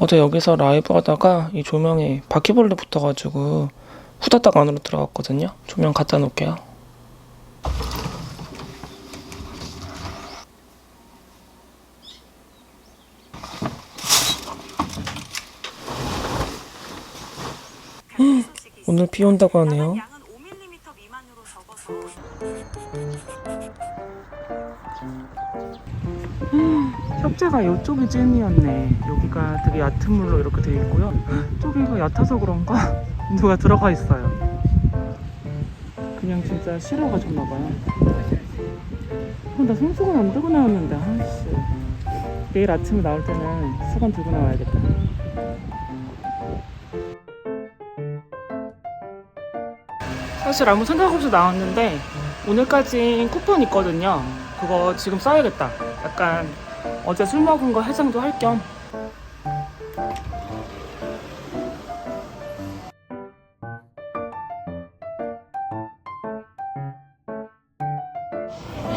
어제 여기서 라이브 하다가 이 조명에 바퀴벌레 붙어가지고 후다닥 안으로 들어갔거든요. 조명 갖다 놓을게요. 오늘 비 온다고 하네요. 협재가 이쪽이 찐이었네. 여기가 되게 얕은 물로 이렇게 돼 있고요. 저기가 얕아서 그런가 누가 들어가 있어요. 그냥 진짜 실어 가셨나 봐요. 어, 나 손수건 안 들고 나왔는데 아씨. 내일 아침에 나올 때는 수건 들고 나와야겠다. 사실 아무 생각 없이 나왔는데 오늘까지 쿠폰 있거든요. 그거 지금 써야겠다. 약간 어제 술 먹은 거 해장도 할 겸.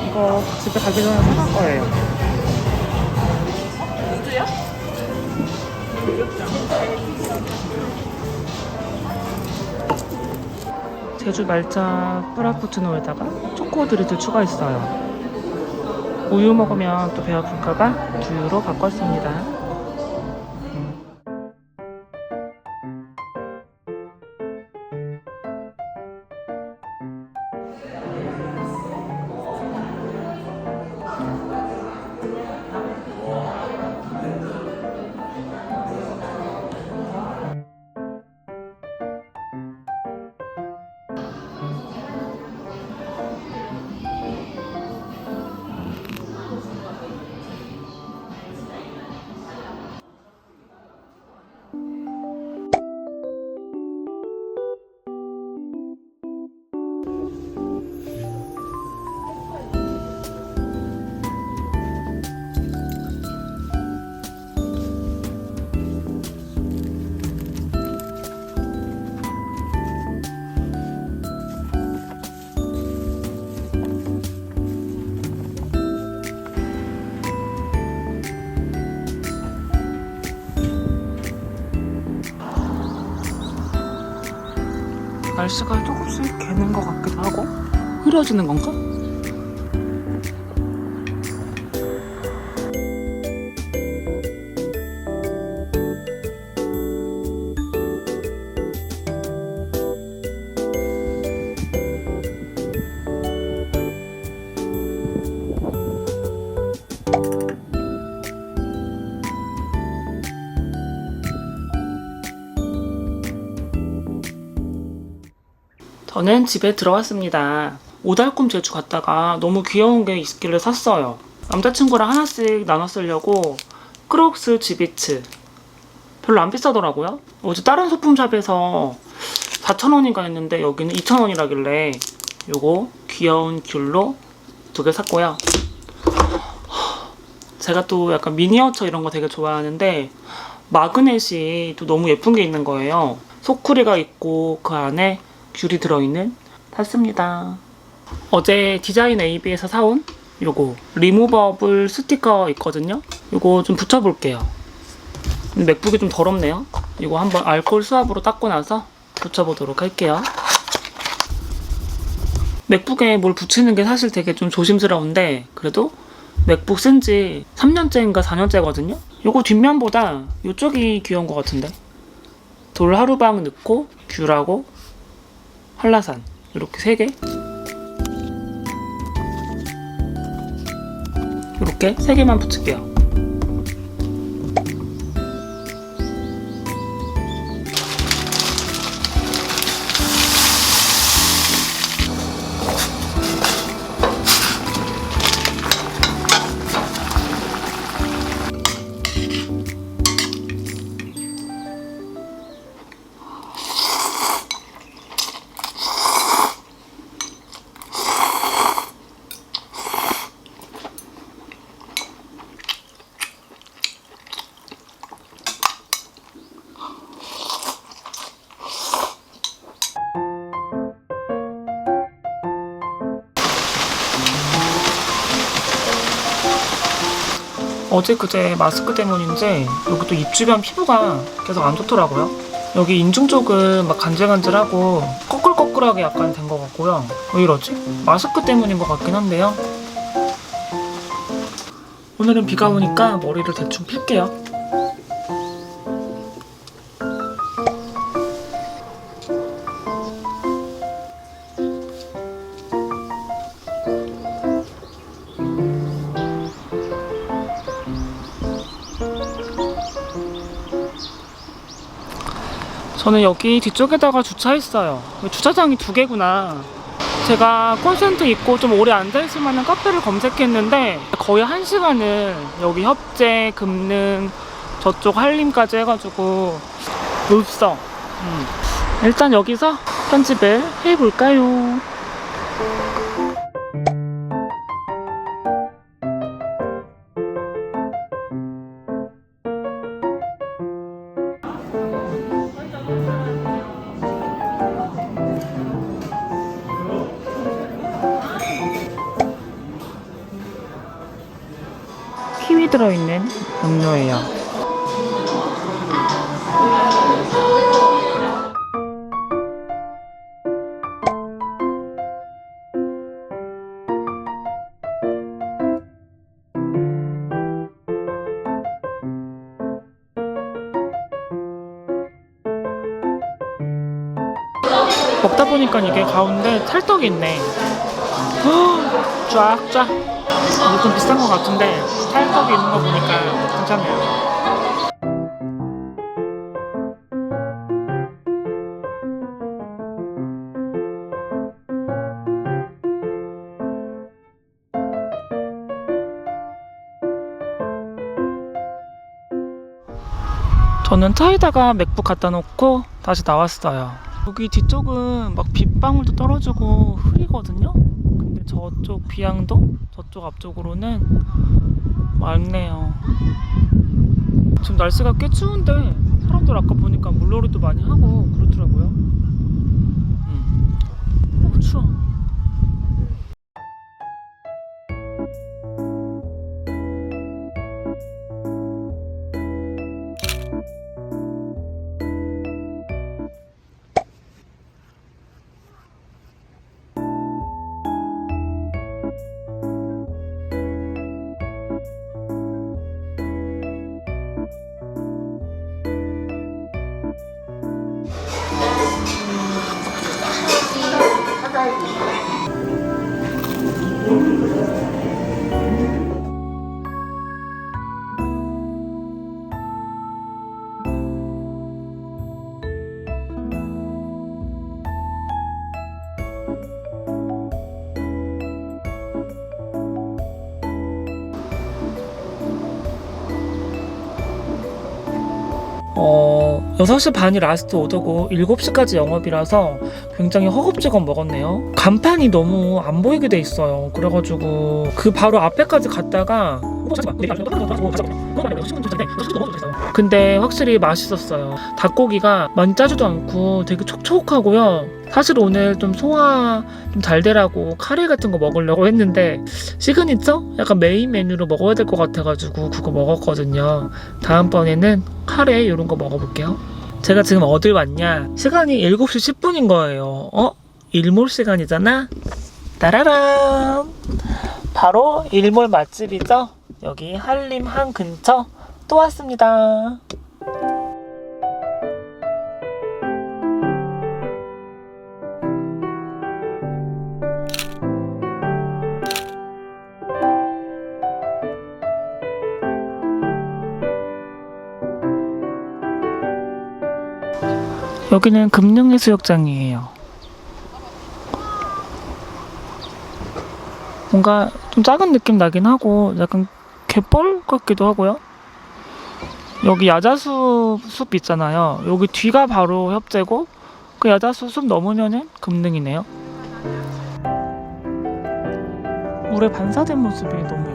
이거 집에 가기 전에 사갈 거예요. 제주 말차 프라푸치노에다가 초코 드리즈 추가했어요. 우유 먹으면 또배 아플까봐 두유로 바꿨습니다. 날씨가 조금씩 개는 것 같기도 하고 흐려지는 건가? 저는 집에 들어왔습니다. 오달꿈 제주 갔다가 너무 귀여운 게 있길래 샀어요. 남자친구랑 하나씩 나눠 쓰려고 크록스 지비츠. 별로 안 비싸더라고요. 어제 다른 소품샵에서 4,000원인가 했는데 여기는 2,000원이라길래 요거 귀여운 귤로 두 개 샀고요. 제가 또 약간 미니어처 이런 거 되게 좋아하는데 마그넷이 또 너무 예쁜 게 있는 거예요. 소쿠리가 있고 그 안에 귤이 들어있는 샀습니다. 어제 디자인 AB에서 사온 요거 리무버블 스티커 있거든요. 요거 좀 붙여볼게요. 맥북이 좀 더럽네요. 이거 한번 알코올 수압으로 닦고 나서 붙여보도록 할게요. 맥북에 뭘 붙이는 게 사실 되게 좀 조심스러운데 그래도 맥북 쓴 지 3년째인가 4년째거든요. 요거 뒷면보다 요쪽이 귀여운 것 같은데. 돌 하루방 넣고 귤하고 한라산 이렇게 세 개. 이렇게 세 개만 붙일게요. 어제 그제 마스크 때문인지 여기 또 입 주변 피부가 계속 안 좋더라고요. 여기 인중 쪽은 막 간질간질하고 꺼끌꺼끌하게 약간 된 것 같고요. 왜 이러지? 마스크 때문인 것 같긴 한데요. 오늘은 비가 오니까 머리를 대충 필게요. 저는 여기 뒤쪽에다가 주차했어요. 주차장이 두 개구나. 제가 콘센트 있고 좀 오래 앉아있을 만한 카페를 검색했는데 거의 한 시간을 여기 협재, 금능, 저쪽 한림까지 해가지고 없어. 음. 일단 여기서 편집을 해볼까요? 음료예요. 먹다 보니까 이게 가운데 찰떡이 있네. 쫙쫙. 이거 좀 비싼 것 같은데 찰떡이 있는 거 보니까 괜찮네요. 저는 차에다가 맥북 갖다 놓고 다시 나왔어요. 여기 뒤쪽은 막 빗방울도 떨어지고 흐리거든요. 저쪽 비양도 저쪽 앞쪽으로는 맑네요. 지금 날씨가 꽤 추운데 사람들 아까 보니까 물놀이도 많이 하고 그렇더라고요. 음. 어, 추워. 6시 반이 라스트 오더고 7시까지 영업이라서 굉장히 허겁지겁 먹었네요. 간판이 너무 안 보이게 돼 있어요. 그래가지고 그 바로 앞에까지 갔다가 근데 확실히 맛있었어요. 닭고기가 많이 짜지도 않고 되게 촉촉하고요. 사실 오늘 좀 소화 좀 잘 되라고 카레 같은 거 먹으려고 했는데 시그니처? 약간 메인 메뉴로 먹어야 될 것 같아가지고 그거 먹었거든요. 다음번에는 카레 이런 거 먹어볼게요. 제가 지금 어딜 왔냐? 시간이 7시 10분인 거예요. 어? 일몰 시간이잖아? 따라란! 바로 일몰 맛집이죠? 여기 한림항 근처 또 왔습니다. 여기는 금능해수욕장이에요. 뭔가 좀 작은 느낌 나긴 하고 약간 갯벌 같기도 하고요. 여기 야자수 숲 있잖아요. 여기 뒤가 바로 협재고 그 야자수 숲 넘으면은 금능이네요. 물에 반사된 모습이 너무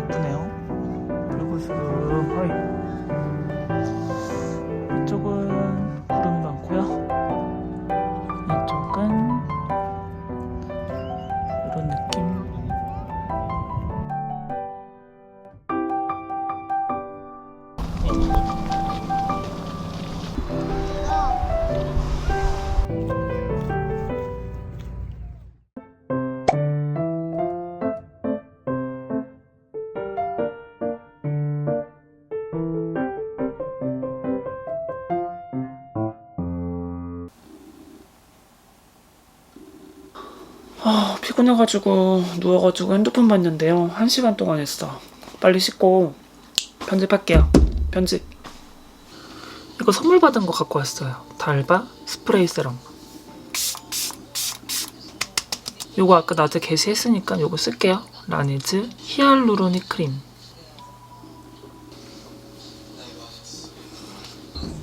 아, 피곤해가지고 누워가지고 핸드폰 봤는데요. 한 시간 동안 했어. 빨리 씻고 편집할게요. 편집. 이거 선물 받은 거 갖고 왔어요. 달바 스프레이 세럼. 요거 아까 낮에 게시했으니까 요거 쓸게요. 라니즈 히알루로닉 크림.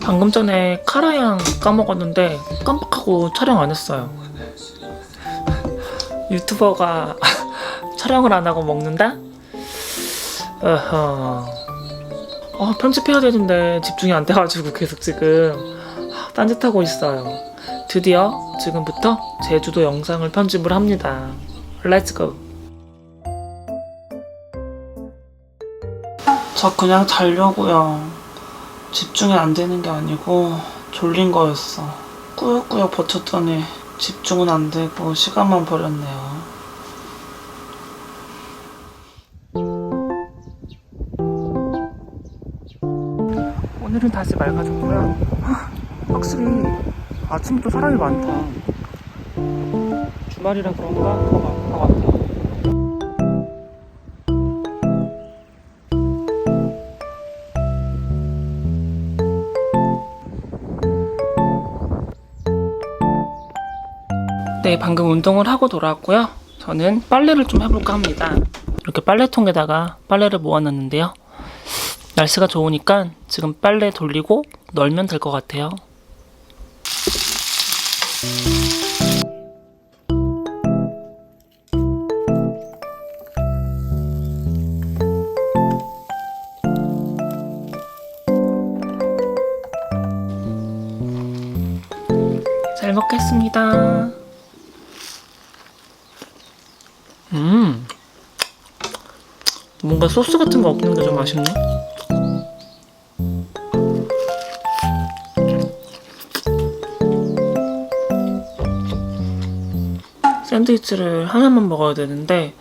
방금 전에 카라향 까먹었는데 깜빡하고 촬영 안 했어요. 유튜버가 촬영을 안 하고 먹는다? 어허. 아, 편집해야 되는데 집중이 안 돼가지고 계속 지금 아, 딴짓하고 있어요. 드디어 지금부터 제주도 영상을 편집을 합니다. Let's go. 저 그냥 자려고요. 집중이 안 되는 게 아니고 졸린 거였어. 꾸역꾸역 버텼더니 집중은 안 되고 시간만 버렸네요. 오늘은 다시 맑아졌고요. 하, 확실히 아침부터 사람이 많다. 주말이라 그런가 더 많은 것 같아요. 네, 방금 운동을 하고 돌아왔고요. 저는 빨래를 좀 해볼까 합니다. 이렇게 빨래통에다가 빨래를 모아놨는데요. 날씨가 좋으니까 지금 빨래 돌리고 널면 될 것 같아요. 뭔가 소스 같은 거 없는 게 좀 아쉽네. 샌드위치를 하나만 먹어야 되는데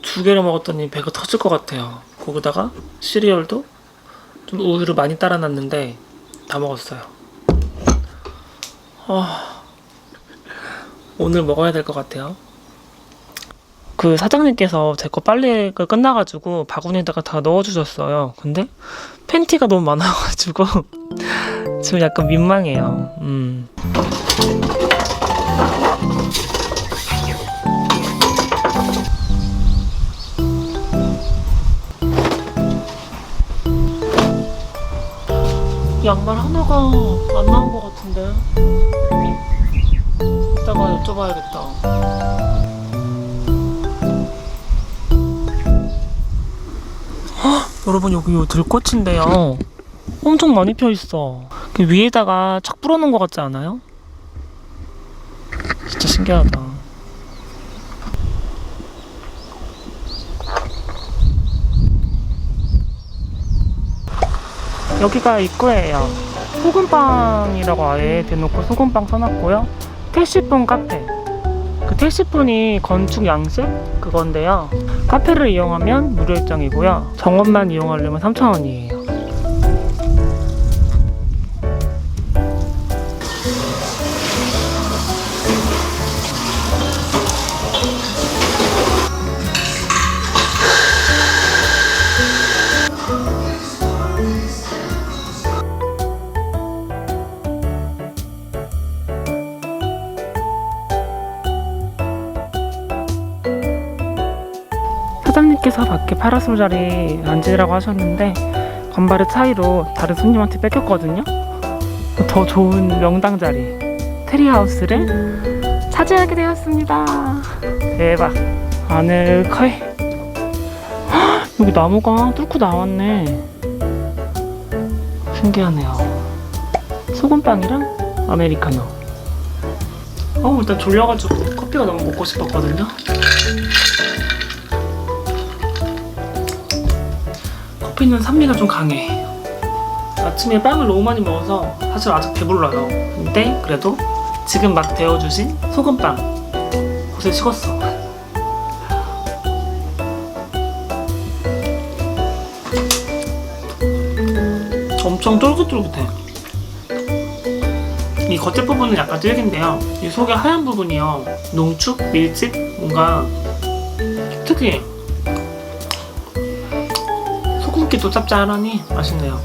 두 개를 먹었더니 배가 터질 것 같아요. 거기다가 시리얼도 좀 우유를 많이 따라 놨는데 다 먹었어요. 아, 오늘 먹어야 될 것 같아요. 그 사장님께서 제 거 빨래가 끝나가지고 바구니에다가 다 넣어주셨어요. 근데 팬티가 너무 많아가지고 지금 약간 민망해요. 음. 양말 하나가 안 나온 것 같은데. 이따가 여쭤봐야겠다. 여러분 여기 요 들꽃인데요. 엄청 많이 펴 있어. 그 위에다가 착 뿌려놓은 것 같지 않아요? 진짜 신기하다. 여기가 입구예요. 소금빵이라고 아예 대놓고 소금빵 써놨고요. 택시폰 카페. 그 택시폰이 건축 양식 그건데요. 카페를 이용하면 무료 입장이고요. 정원만 이용하려면 3,000원이에요. 파라솔 자리 앉으라고 하셨는데 건발의 차이로 다른 손님한테 뺏겼거든요. 더 좋은 명당 자리 트리하우스를 차지하게 되었습니다. 대박. 아늑하이. 헉, 여기 나무가 뚫고 나왔네. 신기하네요. 소금빵이랑 아메리카노. 어, 일단 졸려가지고 커피가 너무 먹고 싶었거든요. 커피는 산미가 좀 강해. 아침에 빵을 너무 많이 먹어서 사실 아직 배불러요. 근데 그래도 지금 막 데워주신 소금빵 곳에 식었어. 엄청 쫄깃쫄깃해. 이 겉에 부분은 약간 질긴데요. 이 속에 하얀 부분이요. 농축, 밀집, 뭔가 특이해 요. 소금기도 짭짤하니 맛있네요.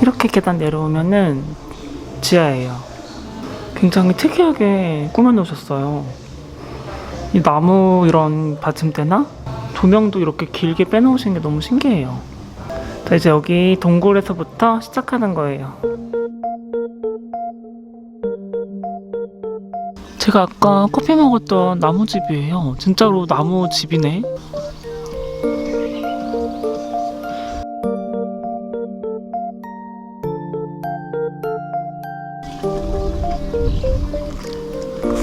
이렇게 계단 내려오면은 지하예요. 굉장히 특이하게 꾸며놓으셨어요. 이 나무 이런 받침대나 조명도 이렇게 길게 빼놓으신 게 너무 신기해요. 자, 이제 여기 동굴에서부터 시작하는 거예요. 제가 아까 커피 먹었던 나무집이에요. 진짜로 나무집이네.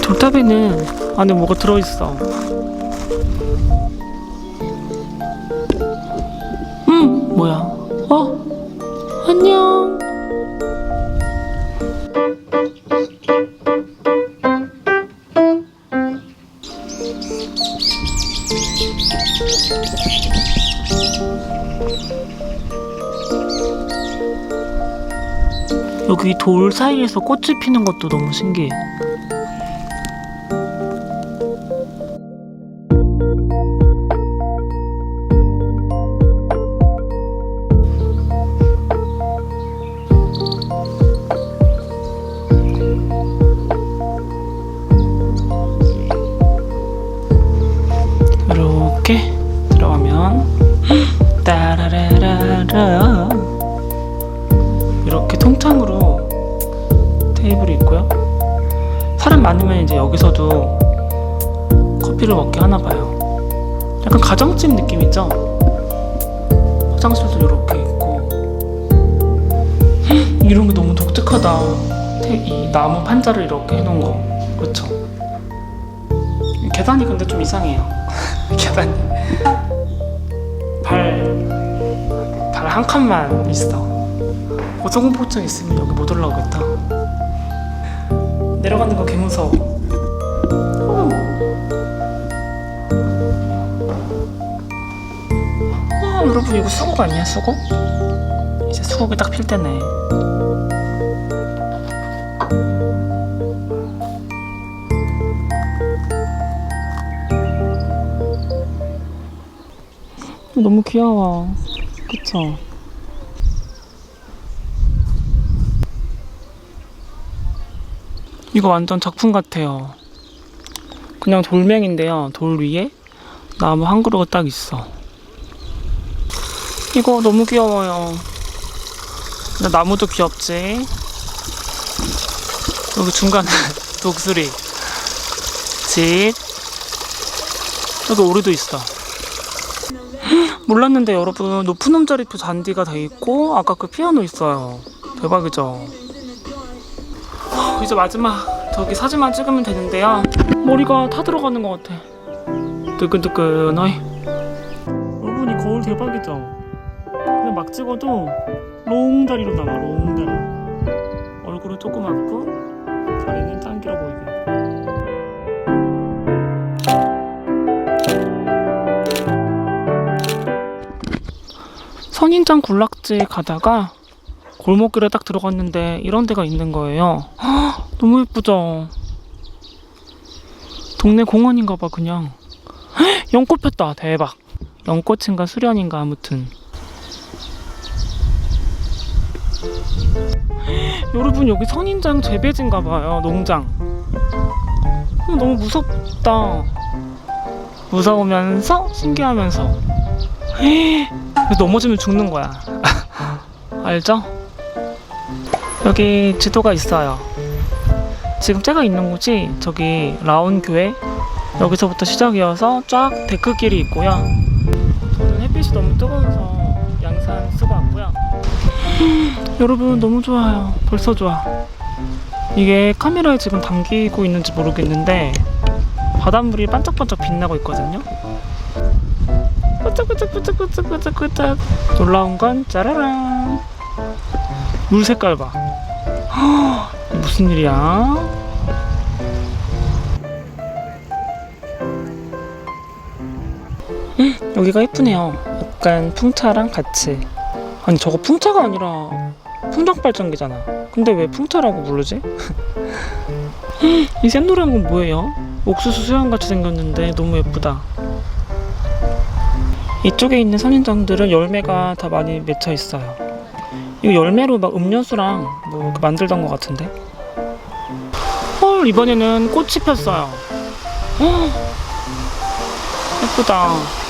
돌탑에는 안에 뭐가 들어있어. 어? 안녕. 여기 돌 사이에서 꽃이 피는 것도 너무 신기해. 판자를 이렇게 해놓은 거 그렇죠? 계단이 근데 좀 이상해요. 계단이 발 발 한 칸만 있어. 고소공포증 있으면 여기 못 올라오겠다. 내려가는 거 개 무서워. 어. 아, 여러분 이거 수국 아니야 수국? 이제 수국이 딱 필 때네. 너무 귀여워. 그쵸? 이거 완전 작품 같아요. 그냥 돌멩인데요. 돌 위에 나무 한 그루가 딱 있어. 이거 너무 귀여워요. 근데 나무도 귀엽지? 여기 중간에 독수리. 집. 여기 오리도 있어. 몰랐는데 여러분 높은 음자리표 잔디가 돼 있고 아까 그 피아노 있어요. 대박이죠? 이제 마지막 저기 사진만 찍으면 되는데요. 머리가 타 들어가는 것 같아. 뜨끈뜨끈하이. 여러분 이 거울 대박이죠? 그냥 막 찍어도 롱다리로 나와 롱다리. 얼굴은 조그맣고 다리는 보 선인장 군락지 가다가 골목길에 딱 들어갔는데 이런 데가 있는 거예요. 헉, 너무 예쁘죠? 동네 공원인가 봐 그냥. 헉, 연꽃 폈다 대박. 연꽃인가 수련인가 아무튼. 헉, 여러분 여기 선인장 재배지인가 봐요 농장. 어, 너무 무섭다. 무서우면서 신기하면서. 헉, 넘어지면 죽는 거야. 알죠? 여기 지도가 있어요. 지금 제가 있는 곳이 저기 라온 교회 여기서부터 시작이어서 쫙 데크길이 있고요. 저는 햇빛이 너무 뜨거워서 양산 쓰고 왔고요. 여러분 너무 좋아요. 벌써 좋아. 이게 카메라에 지금 담기고 있는지 모르겠는데 바닷물이 반짝반짝 빛나고 있거든요. 끄적끄적끄적끄적끄적끄적. 놀라운 건 짜라란. 물 색깔 봐. 무슨 일이야? 여기가 예쁘네요. 약간 풍차랑 같이. 아니 저거 풍차가 아니라 풍력발전기잖아. 근데 왜 풍차라고 부르지? 이 샛노란 건 뭐예요? 옥수수 수염같이 생겼는데 너무 예쁘다. 이쪽에 있는 선인장들은 열매가 다 많이 맺혀 있어요. 이거 열매로 막 음료수랑 뭐 만들던 것 같은데. 헐 이번에는 꽃이 폈어요. 헉, 예쁘다.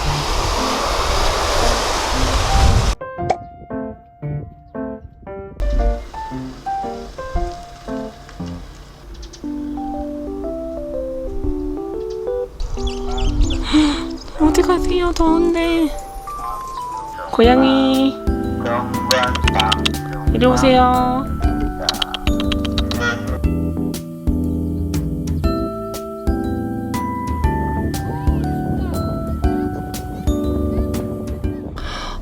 어디 가세요? 더운데. 고양이. 이리 오세요.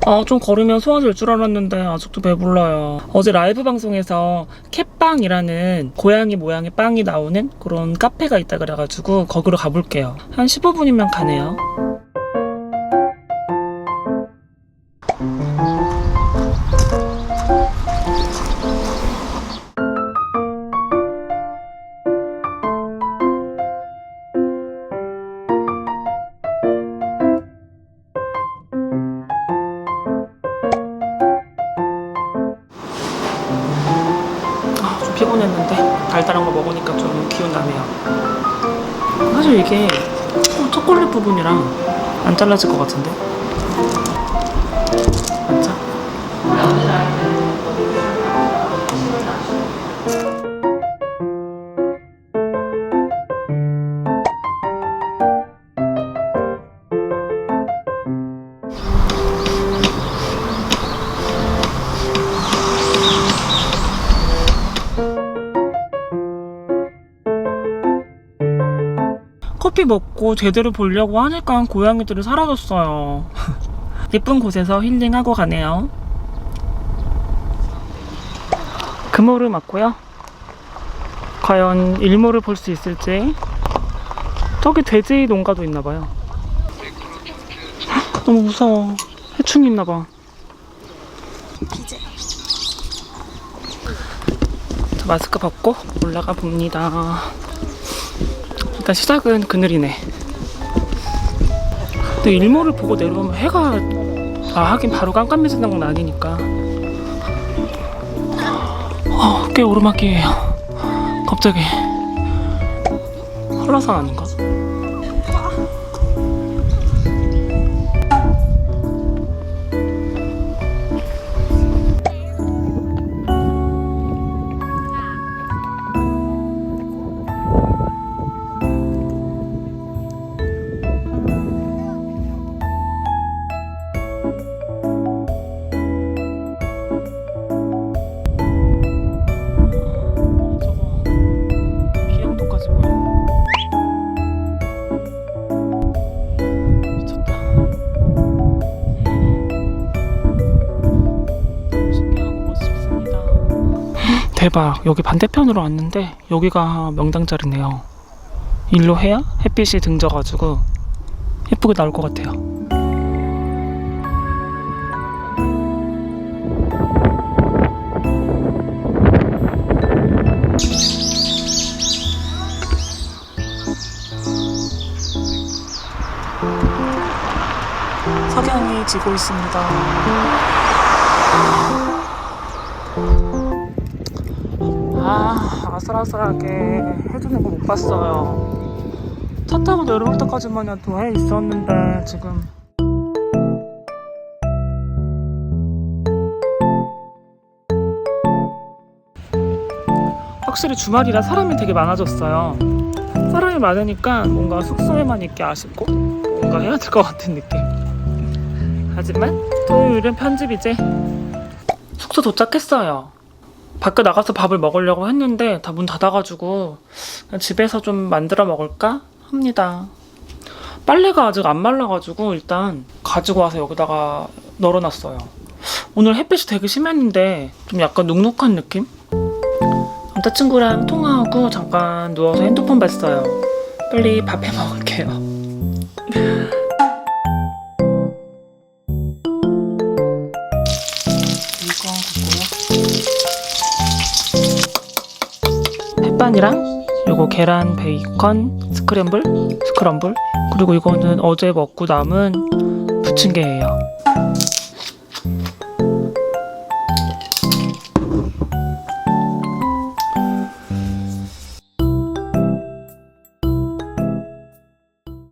아, 좀 걸으면 소화될 줄 알았는데 아직도 배불러요. 어제 라이브 방송에서 캣빵이라는 고양이 모양의 빵이 나오는 그런 카페가 있다 그래가지고 거기로 가볼게요. 한 15분이면 가네요. 4분이랑 안 잘라질 것 같은데? 제대로 보려고 하니까 고양이들이 사라졌어요. 예쁜 곳에서 힐링하고 가네요. 금호를 맞고요. 과연 일모를 볼수 있을지. 저기 돼지 농가도 있나봐요. 너무 무서워. 해충이 있나봐. 저 마스크 벗고 올라가 봅니다. 일단 시작은 그늘이네. 근데 일몰을 보고 내려오면 해가 아 하긴 바로 깜깜해지는 건 아니니까. 아, 꽤 오르막이에요. 갑자기 한라산 아닌가? 대박. 여기 반대편으로 왔는데 여기가 명당자리네요. 일로 해야 햇빛이 등져가지고 예쁘게 나올 것 같아요. 석양이 지고 있습니다. 아, 아슬아슬하게 해주는 거 못 봤어요. 차 타고 내려올 때까지만 해도 해 있었는데, 지금. 확실히 주말이라 사람이 되게 많아졌어요. 사람이 많으니까 뭔가 숙소에만 있기 아쉽고, 뭔가 해야 될 것 같은 느낌. 하지만 토요일은 편집이지. 숙소 도착했어요. 밖에 나가서 밥을 먹으려고 했는데 다 문 닫아가지고 집에서 좀 만들어 먹을까 합니다. 빨래가 아직 안 말라가지고 일단 가지고 와서 여기다가 널어놨어요. 오늘 햇빛이 되게 심했는데 좀 약간 눅눅한 느낌? 남자친구랑 통화하고 잠깐 누워서 핸드폰 봤어요. 빨리 밥해 먹을게 햇반이랑 요거 계란 베이컨 스크램블 스크럼블 그리고 이거는 어제 먹고 남은 부침개예요.